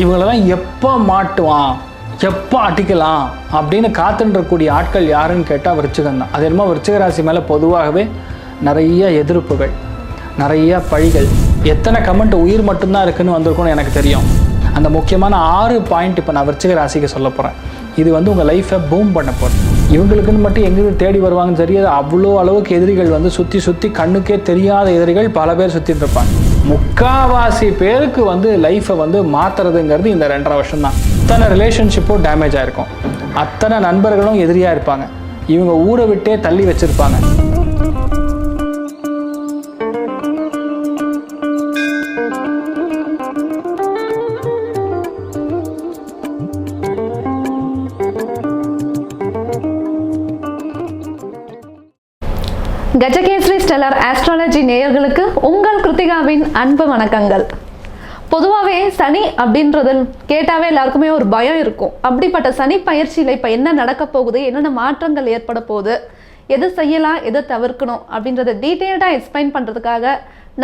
இவங்களெல்லாம் எப்போ மாட்டுவான்? எப்போ அடிக்கலாம்? அப்படின்னு காத்துன்றக்கூடிய ஆட்கள் யாருன்னு கேட்டால் விருச்சிகம் தான். அது என்னமோ விருச்சிகராசி மேலே பொதுவாகவே நிறைய எதிர்ப்புகள் நிறைய பழிகள். எத்தனை கமெண்ட் உயிர் மட்டும்தான் இருக்குன்னு வந்திருக்கும்னு எனக்கு தெரியும். அந்த முக்கியமான ஆறு பாயிண்ட் இப்போ நான் விருச்சிக ராசிக்கு சொல்ல போகிறேன் இது வந்து உங்கள் லைஃப்பை பூம் பண்ண போகிறது இவங்களுக்குன்னு மட்டும் எங்கேயும் தேடி வருவாங்கன்னு தெரியாது. அவ்வளோ அளவுக்கு எதிரிகள் வந்து சுற்றி சுற்றி கண்ணுக்கே தெரியாத எதிரிகள் பல பேர் சுற்றிட்டு இருப்பாங்க. முக்காவாசி பேருக்கு வந்து லைஃப்பை வந்து மாற்றுறதுங்கிறது இந்த ரெண்டரை வருஷம் தான் அத்தனை ரிலேஷன்ஷிப்பும் டேமேஜ் ஆகிருக்கும் அத்தனை நண்பர்களும் எதிரியாக இருப்பாங்க. இவங்க ஊரை விட்டே தள்ளி வச்சுருப்பாங்க. கஜகேசரி ஸ்டெல்லர் ஆஸ்ட்ராலஜி நேயர்களுக்கு உங்கள் கிருத்திகாவின் அன்பு வணக்கங்கள். பொதுவாகவே சனி அப்படின்றது கேட்டாவே எல்லாருக்குமே ஒரு பயம் இருக்கும். அப்படிப்பட்ட சனி பயிற்சியில் இப்போ என்ன நடக்க போகுது? என்னென்ன மாற்றங்கள் ஏற்பட போகுது? எது செய்யலாம்? எது தவிர்க்கணும்? அப்படின்றத டீட்டெயில்டாக எக்ஸ்பிளைன் பண்ணுறதுக்காக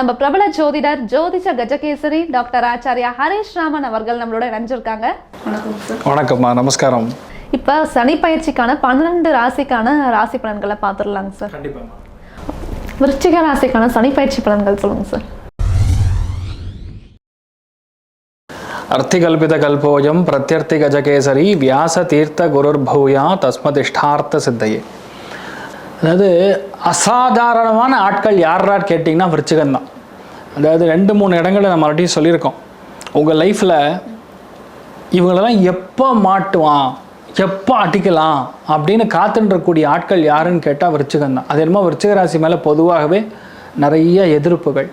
நம்ம பிரபல ஜோதிடர் ஜோதிஷ கஜகேசரி டாக்டர் ஆச்சாரியா ஹரீஷ் ராமன் அவர்கள் நம்மளோட இணைஞ்சிருக்காங்க. வணக்கம் சார் வணக்கம்மா. நமஸ்காரம். இப்போ சனி பயிற்சிக்கான பன்னெண்டு ராசிக்கான ராசி பலன்களை பார்த்துடலாங்க சார் கண்டிப்பாக விருச்சிக ராசிக்கான சனி பயிற்சி பலன்கள் சொல்லுங்க சார். அர்த்திகல்பித கல்போயம் பிரத்யர்த்தி கஜகேசரி வியாச தீர்த்த குருர் பௌயா தஸ்மதிஷ்டார்த்த சித்தையே அதாவது அசாதாரணமான ஆட்கள் யாரான்னு கேட்டிங்கன்னா விருச்சிகம் தான் அதாவது ரெண்டு மூணு இடங்களை நம்ம மறுபடியும் சொல்லியிருக்கோம். உங்கள் லைஃப்பில் இவங்களெல்லாம் எப்போ மாட்டுவான்? எப்போ அடிக்கலாம் அப்படின்னு காத்துன்றக்கூடிய ஆட்கள் யாருன்னு கேட்டால் விருச்சிகம் தான். அது என்னமோ விருச்சிகராசி மேலே பொதுவாகவே நிறைய எதிர்ப்புகள்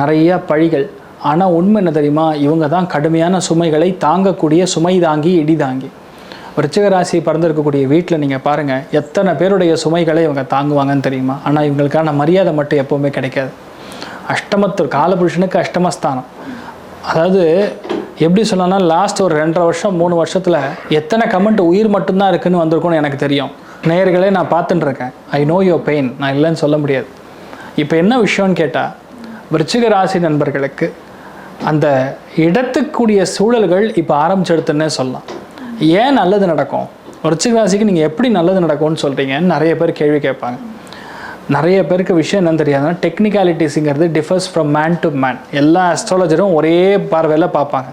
நிறைய பழிகள். ஆனால் உண்மை என்ன தெரியுமா? இவங்க தான் கடுமையான சுமைகளை தாங்கக்கூடிய சுமை தாங்கி இடி தாங்கி. விருச்சிக ராசி பிறந்திருக்கக்கூடிய வீட்டில் நீங்கள் பாருங்கள் எத்தனை பேருடைய சுமைகளை இவங்க தாங்குவாங்கன்னு தெரியுமா? ஆனால் இவங்களுக்கான மரியாதை மட்டும் எப்போவுமே கிடைக்காது. அஷ்டமத்து காலபுருஷனுக்கு அஷ்டமஸ்தானம். அதாவது எப்படி சொல்லலாம்னா லாஸ்ட் ஒரு ரெண்டரை வருஷம் மூணு வருஷத்தில் எத்தனை கமெண்ட் உயிர் மட்டும்தான் இருக்குன்னு வந்திருக்கும்னு எனக்கு தெரியும். நேயர்களே நான் பார்த்துட்டு இருக்கேன். ஐ நோ யோர் பெயின் நான் இல்லைன்னு சொல்ல முடியாது. இப்போ என்ன விஷயம்னு கேட்டால் விருச்சிக ராசி நண்பர்களுக்கு அந்த இடத்துக்குரிய சூழல்கள் இப்போ ஆரம்பிச்செடுத்துன்னே சொல்லலாம். ஏன் நல்லது நடக்கும்? விருச்சிக ராசிக்கு நீங்கள் எப்படி நல்லது நடக்கும்னு சொல்கிறீங்கன்னு நிறைய பேர் கேள்வி கேட்பாங்க. நிறைய பேருக்கு விஷயம் என்னன்னு தெரியாதுன்னா டெக்னிக்காலிட்டிஸுங்கிறது differs from man to man எல்லா அஸ்ட்ராலஜரும் ஒரே பார்வையில் பார்ப்பாங்க.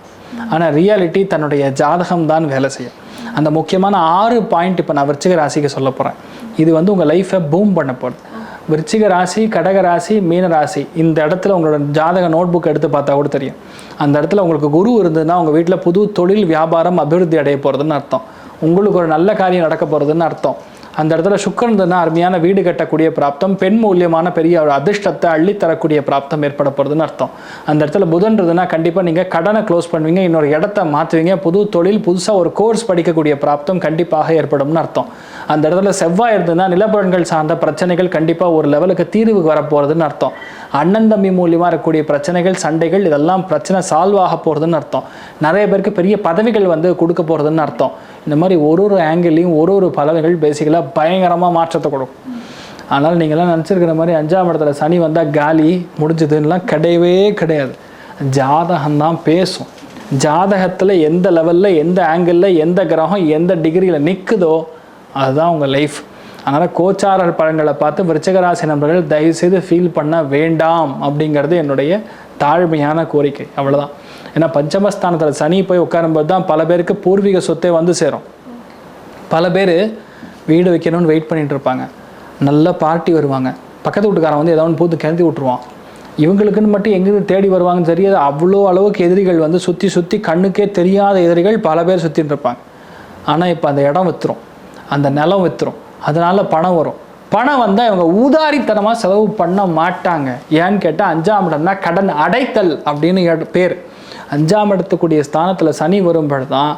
ஆனால் ரியாலிட்டி தன்னுடைய ஜாதகம் தான் வேலை செய்யும். அந்த முக்கியமான ஆறு பாயிண்ட் இப்போ நான் விருச்சிக ராசிக்கு சொல்ல போகிறேன் இது வந்து உங்கள் லைஃப்பை பூம் பண்ண போகிறது விருச்சிக ராசி கடக ராசி மீன ராசி இந்த இடத்துல உங்களோட ஜாதக நோட் புக் எடுத்து பார்த்தா கூட தெரியும். அந்த இடத்துல உங்களுக்கு குரு இருந்ததுன்னா உங்கள் வீட்டில் புது தொழில் வியாபாரம் அபிவிருத்தி அடைய போகிறதுன்னு அர்த்தம். உங்களுக்கு ஒரு நல்ல காரியம் நடக்க போகிறதுன்னு அர்த்தம். அந்த இடத்துல சுக்கரன் இருந்ததுன்னா அருமையான வீடு கட்டக்கூடிய பிராப்தம் பெண் மூலியமான பெரிய ஒரு அதிர்ஷ்டத்தை அள்ளி தரக்கூடிய பிராப்தம் ஏற்பட போகிறதுன்னு அர்த்தம். அந்த இடத்துல புதன் இருந்ததுன்னா கண்டிப்பாக நீங்கள் கடனை க்ளோஸ் பண்ணுவீங்க இன்னொரு இடத்த மாற்றுவீங்க புது தொழில் புதுசாக ஒரு கோர்ஸ் படிக்கக்கூடிய பிராப்தம் கண்டிப்பாக ஏற்படும்னு அர்த்தம். அந்த இடத்துல செவ்வாய் இருந்ததுன்னா நிலப்பலன்கள் சார்ந்த பிரச்சனைகள் கண்டிப்பாக ஒரு லெவலுக்கு தீர்வு வரப்போகிறதுன்னு அர்த்தம். அண்ணன் தம்பி மூலியமாக இருக்கக்கூடிய பிரச்சனைகள் சண்டைகள் இதெல்லாம் பிரச்சனை சால்வ் ஆக போகிறதுன்னு அர்த்தம். நிறைய பேருக்கு பெரிய பதவிகள் வந்து கொடுக்க போகிறதுன்னு அர்த்தம். இந்த மாதிரி ஒரு ஒரு ஆங்கிள்லையும் ஒரு ஒரு பலவைகள் பேசிக்கலாக பயங்கரமாக மாற்றத்தை கொடுக்கும். ஆனால் நீங்கள்லாம் நினச்சிருக்கிற மாதிரி அஞ்சாம் இடத்துல சனி வந்தால் காலி முடிஞ்சதுன்னெலாம் கிடையவே கிடையாது. ஜாதகம்தான் பேசும். ஜாதகத்தில் எந்த லெவலில் எந்த ஆங்கிளில் எந்த கிரகம் எந்த டிகிரியில் நிற்குதோ அதுதான் உங்கள் லைஃப் அதனால் கோச்சாரர் பழங்களை பார்த்து விருச்சகராசி நண்பர்கள் தயவுசெய்து ஃபீல் பண்ண வேண்டாம் அப்படிங்கிறது என்னுடைய தாழ்மையான கோரிக்கை. அவ்வளோதான் ஏன்னா பஞ்சமஸ்தானத்தில் சனி போய் உட்காரும்போது தான் பல பேருக்கு பூர்வீக சொத்தே வந்து சேரும். பல பேர் வீடு வைக்கணும்னு வெயிட் பண்ணிட்டு இருப்பாங்க. நல்ல பார்ட்டி வருவாங்க. பக்கத்து வீட்டுக்காரன் வந்து ஏதோ ஒன்று பூத்து கிளந்தி விட்ருவான் இவங்களுக்குன்னு மட்டும் எங்கேருந்து தேடி வருவாங்கன்னு தெரியாது. அவ்வளோ அளவுக்கு எதிரிகள் வந்து சுற்றி சுற்றி கண்ணுக்கே தெரியாத எதிரிகள் பல பேர் சுற்றிட்டு இருப்பாங்க. ஆனால் இப்போ அந்த இடம் வித்துரும். அந்த நிலம் வித்துரும். அதனால பணம் வரும். பணம் வந்தால் இவங்க ஊதாரித்தனமாக செலவு பண்ண மாட்டாங்க. ஏன்னு கேட்டால் அஞ்சாம் இடம்னா கடன் அடைத்தல் அப்படின்னு பேர். அஞ்சாம் இடத்துக்குரிய ஸ்தானத்தில் சனி வரும்பொழுது தான்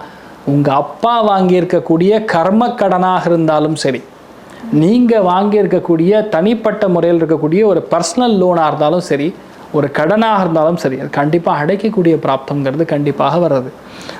உங்கள் அப்பா வாங்கியிருக்கக்கூடிய கர்ம கடனாக இருந்தாலும் சரி நீங்கள் வாங்கியிருக்கக்கூடிய தனிப்பட்ட முறையில் இருக்கக்கூடிய ஒரு பர்சனல் லோனாக இருந்தாலும் சரி ஒரு கடனாக இருந்தாலும் சரி அது கண்டிப்பாக அடைக்கக்கூடிய பிராப்தங்கிறது கண்டிப்பாக வர்றது.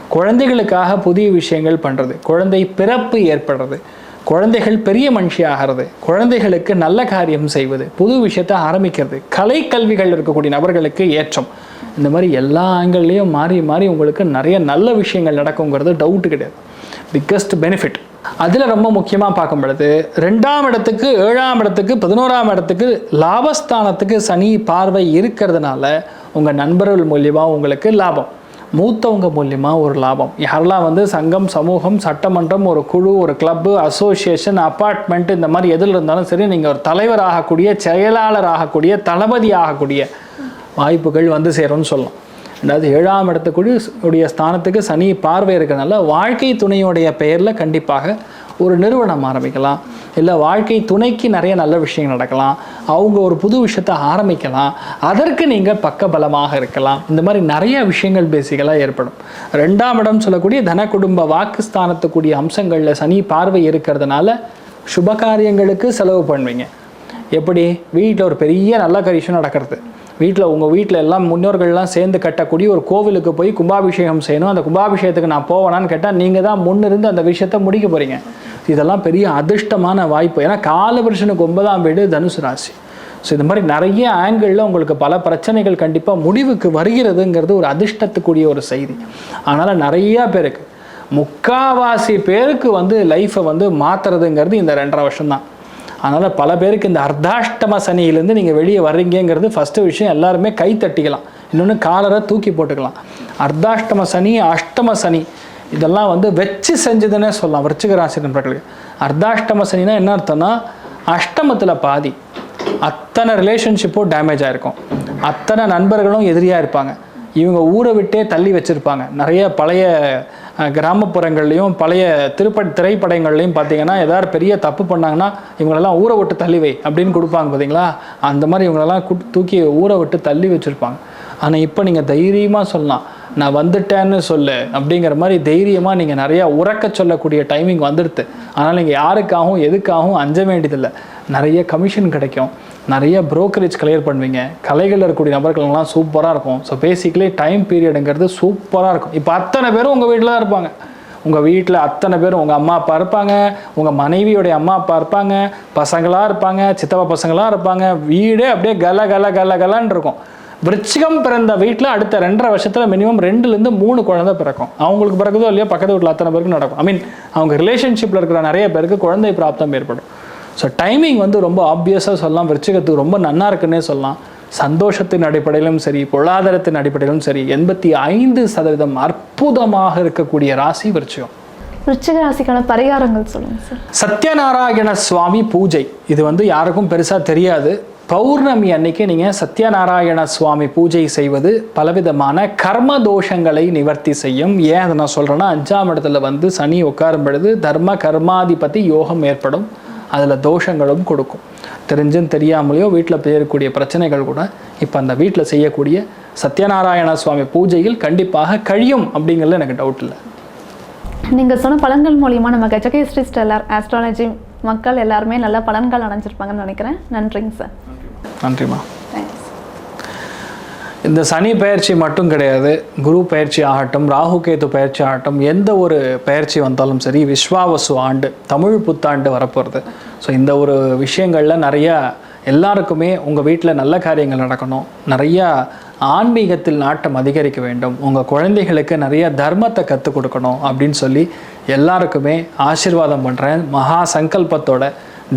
குழந்தைகளுக்காக புதிய விஷயங்கள் பண்ணுறது குழந்தை பிறப்பு ஏற்படுறது குழந்தைகள் பெரிய மனுஷி ஆகிறது குழந்தைகளுக்கு நல்ல காரியம் செய்வது புது விஷயத்தை ஆரம்பிக்கிறது கலை கல்விகள் இருக்கக்கூடிய நபர்களுக்கு ஏற்றம். இந்த மாதிரி எல்லா ஆங்கிள்லேயும் மாறி மாறி உங்களுக்கு நிறைய நல்ல விஷயங்கள் நடக்குங்கிறது டவுட்டு கிடையாது. பிக்கஸ்ட் பெனிஃபிட் அதில் ரொம்ப முக்கியமாக பார்க்கும் பொழுது ரெண்டாம் இடத்துக்கு ஏழாம் இடத்துக்கு பதினோராம் இடத்துக்கு லாபஸ்தானத்துக்கு சனி பார்வை இருக்கிறதுனால உங்கள் நண்பர்கள் மூலியமாக உங்களுக்கு லாபம். மூத்தவங்க மூலியமாக ஒரு லாபம். யாரெல்லாம் வந்து சங்கம் சமூகம் சட்டமன்றம் ஒரு குழு ஒரு கிளப்பு அசோசியேஷன் அப்பார்ட்மெண்ட் இந்த மாதிரி எதில் இருந்தாலும் சரி நீங்கள் ஒரு தலைவர் ஆகக்கூடிய செயலாளர் ஆகக்கூடிய தளபதி ஆகக்கூடிய வாய்ப்புகள் வந்து சேரும்னு சொல்லலாம். அதாவது ஏழாம் இடத்துக்குடி உடைய ஸ்தானத்துக்கு சனி பார்வை இருக்கிறனால வாழ்க்கை துணையுடைய பெயரில் கண்டிப்பாக ஒரு நிறுவனம் ஆரம்பிக்கலாம். இல்லை வாழ்க்கை துணைக்கு நிறைய நல்ல விஷயங்கள் நடக்கலாம். அவங்க ஒரு புது விஷயத்தை ஆரம்பிக்கலாம். அதற்கு நீங்கள் பக்கபலமாக இருக்கலாம். இந்த மாதிரி நிறைய விஷயங்கள் பேசிக்கலாக ஏற்படும். ரெண்டாம் இடம் சொல்லக்கூடிய தன குடும்ப வாக்குஸ்தானத்துக்குரிய அம்சங்களில் சனி பார்வை இருக்கிறதுனால சுப காரியங்களுக்கு செலவு பண்ணுவீங்க. எப்படி? வீட்டில் ஒரு பெரிய நல்ல கரிஷம் நடக்கிறது. வீட்டில் உங்கள் வீட்டில் எல்லாம் முன்னோர்கள்லாம் சேர்ந்து கட்டக்கூடிய ஒரு கோவிலுக்கு போய் கும்பாபிஷேகம் செய்யணும். அந்த கும்பாபிஷேகத்துக்கு நான் போவேனான்னு கேட்டால் நீங்கள் தான் முன்னிருந்து அந்த விஷயத்தை முடிக்க போகிறீங்க இதெல்லாம் பெரிய அதிர்ஷ்டமான வாய்ப்பு. ஏன்னா காலபுருஷனுக்கு ஒன்பதாம் வீடு தனுசு ராசி. ஸோ இந்த மாதிரி நிறைய ஆங்கிளில் உங்களுக்கு பல பிரச்சனைகள் கண்டிப்பாக முடிவுக்கு வருகிறதுங்கிறது ஒரு அதிர்ஷ்டத்துக்குரிய ஒரு செய்தி. அதனால் நிறையா பேருக்கு முக்காவாசி பேருக்கு வந்து லைஃப்பை வந்து மாற்றுறதுங்கிறது இந்த ரெண்டரை வருஷம்தான். அதனால் பல பேருக்கு இந்த அர்த்தாஷ்டம சனியிலேருந்து நீங்கள் வெளியே வர்றீங்கிறது ஃபஸ்ட்டு விஷயம். எல்லாருமே கை தட்டிக்கலாம். இன்னொன்று காலரை தூக்கி போட்டுக்கலாம். அர்த்தாஷ்டம சனி அஷ்டம சனி இதெல்லாம் வந்து வச்சு செஞ்சதுன்னே சொல்லலாம். விருச்சிக ராசி நண்பர்களுக்கு அர்த்தாஷ்டம சனினா என்ன அர்த்தம்னா அஷ்டமத்தில் பாதி அத்தனை ரிலேஷன்ஷிப்பும் டேமேஜ் ஆகிருக்கும் அத்தனை நண்பர்களும் எதிரியாக இருப்பாங்க. இவங்க ஊரை விட்டே தள்ளி வச்சுருப்பாங்க. நிறைய பழைய கிராமப்புறங்கள்லையும் பழைய திருப்ப திரைப்படங்கள்லையும் பார்த்தீங்கன்னா ஏதாவது பெரிய தப்பு பண்ணாங்கன்னா இவங்களெல்லாம் ஊரை விட்டு தள்ளிவை அப்படின்னு கொடுப்பாங்க பார்த்தீங்களா அந்த மாதிரி இவங்களெல்லாம் கூட்- தூக்கி ஊரை விட்டு தள்ளி வச்சுருப்பாங்க. ஆனால் இப்போ நீங்கள் தைரியமாக சொல்லலாம். நான் வந்துட்டேன்னு சொல்லு அப்படிங்கிற மாதிரி தைரியமாக நீங்கள் நிறையா உறக்க சொல்லக்கூடிய டைமிங் வந்துடுது. ஆனால் நீங்கள் யாருக்காகவும் எதுக்காகவும் அஞ்ச வேண்டியதில்லை. நிறைய கமிஷன் கிடைக்கும். நிறைய ப்ரோக்கரேஜ் கிளியர் பண்ணுவீங்க. கலைகளில் இருக்கக்கூடிய நபர்கள்லாம் சூப்பராக இருக்கும். ஸோ பேசிக்கலி டைம் பீரியடுங்கிறது சூப்பராக இருக்கும். இப்போ அத்தனை பேரும் உங்கள் வீட்டில் தான் இருப்பாங்க. உங்கள் வீட்டில் அத்தனை பேரும் உங்கள் அம்மா அப்பா இருப்பாங்க. உங்கள் மனைவியோடைய அம்மா அப்பா இருப்பாங்க. பசங்களாக இருப்பாங்க. சித்தப்பா பசங்களாக இருப்பாங்க. வீடே அப்படியே கல கல கல கலன்னு இருக்கும். விருச்சிகம் பிறந்த வீட்டில் அடுத்த ரெண்டரை வருஷத்தில் மினிமம் ரெண்டுலேருந்து மூணு குழந்தை பிறக்கும். அவங்களுக்கு பிறகுதோ இல்லையோ பக்கத்து வீட்டில் அத்தனை பேருக்கு நடக்கும். ஐ மீன் அவங்க ரிலேஷன்ஷிப்பில் இருக்கிற நிறைய பேருக்கு குழந்தை பிராப்தம் ஏற்படும். ஸோ டைமிங் வந்து ரொம்ப ஆப்வியஸாக சொல்லலாம். விருச்சிகத்துக்கு ரொம்ப நன்னா இருக்குன்னே சொல்லலாம். சந்தோஷத்தின் அடிப்படையிலும் சரி பொருளாதாரத்தின் அடிப்படையிலும் சரி எண்பத்தி ஐந்து சதவீதம் அற்புதமாக இருக்கக்கூடிய ராசி விருச்சிகம். விருச்சிக ராசிக்கான பரிகாரங்கள் சொல்லுங்க சார். சத்யநாராயண சுவாமி பூஜை. இது வந்து யாருக்கும் பெருசாக தெரியாது. பௌர்ணமி அன்னைக்கு நீங்கள் சத்யநாராயண சுவாமி பூஜை செய்வது பலவிதமான கர்ம தோஷங்களை நிவர்த்தி செய்யும். ஏன் அதை நான் சொல்கிறேன்னா அஞ்சாம் இடத்துல வந்து சனி உட்காரும் பொழுது தர்ம கர்மாதிபதி யோகம் ஏற்படும். அதில் தோஷங்களும் கொடுக்கும். தெரிஞ்சும் தெரியாமலேயோ வீட்டில் பெயரக்கூடிய பிரச்சனைகள் கூட இப்போ அந்த வீட்டில் செய்யக்கூடிய சத்யநாராயண சுவாமி பூஜையில் கண்டிப்பாக கழியும் அப்படிங்கிறதுல எனக்கு டவுட் இல்லை. நீங்க சொன்ன பலன்கள் மூலியமா நம்ம கஜகேஸ்ரீ ஸ்டெல்லார் ஆஸ்ட்ராலஜி மக்கள் எல்லாருமே நல்ல பலன்கள் அடைஞ்சிருப்பாங்கன்னு நினைக்கிறேன். நன்றிங்க சார் நன்றிம்மா இந்த சனி பயிற்சி மட்டும் கிடையாது குரு பயிற்சி ஆகட்டும் ராகு கேது பயிற்சி ஆகட்டும் எந்த ஒரு பயிற்சி வந்தாலும் சரி விஸ்வாவசு ஆண்டு தமிழ் புத்தாண்டு வரப்போகிறது ஸோ இந்த ஒரு விஷயங்களில் நிறையா எல்லாருக்குமே உங்கள் வீட்டில் நல்ல காரியங்கள் நடக்கணும். நிறையா ஆன்மீகத்தில் நாட்டம் அதிகரிக்க வேண்டும். உங்கள் குழந்தைகளுக்கு நிறைய தர்மத்தை கற்றுக் கொடுக்கணும் அப்படின்னு சொல்லி எல்லாருக்குமே ஆசீர்வாதம் பண்ணுறேன் மகா சங்கல்பத்தோட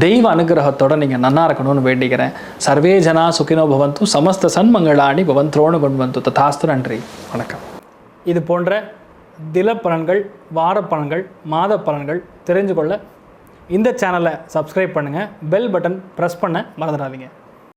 தெய்வ அனுகிரகத்தோட நீங்கள் நன்னா இருக்கணும்னு வேண்டிக்கிறேன். சர்வே ஜனா சுகினோ பவந்து சமஸ்த சன்மங்களாணி பவன் பவந்த்ரோணு கொண்டு ததாஸ்து நன்றி. வணக்கம். இது போன்ற தில பலன்கள் வார பலன்கள் மாத பலன்கள் தெரிஞ்சு கொள்ள இந்த சேனலை சப்ஸ்கிரைப் பண்ணுங்கள் பெல் பட்டன் ப்ரெஸ் பண்ண மறந்துடாதீங்க.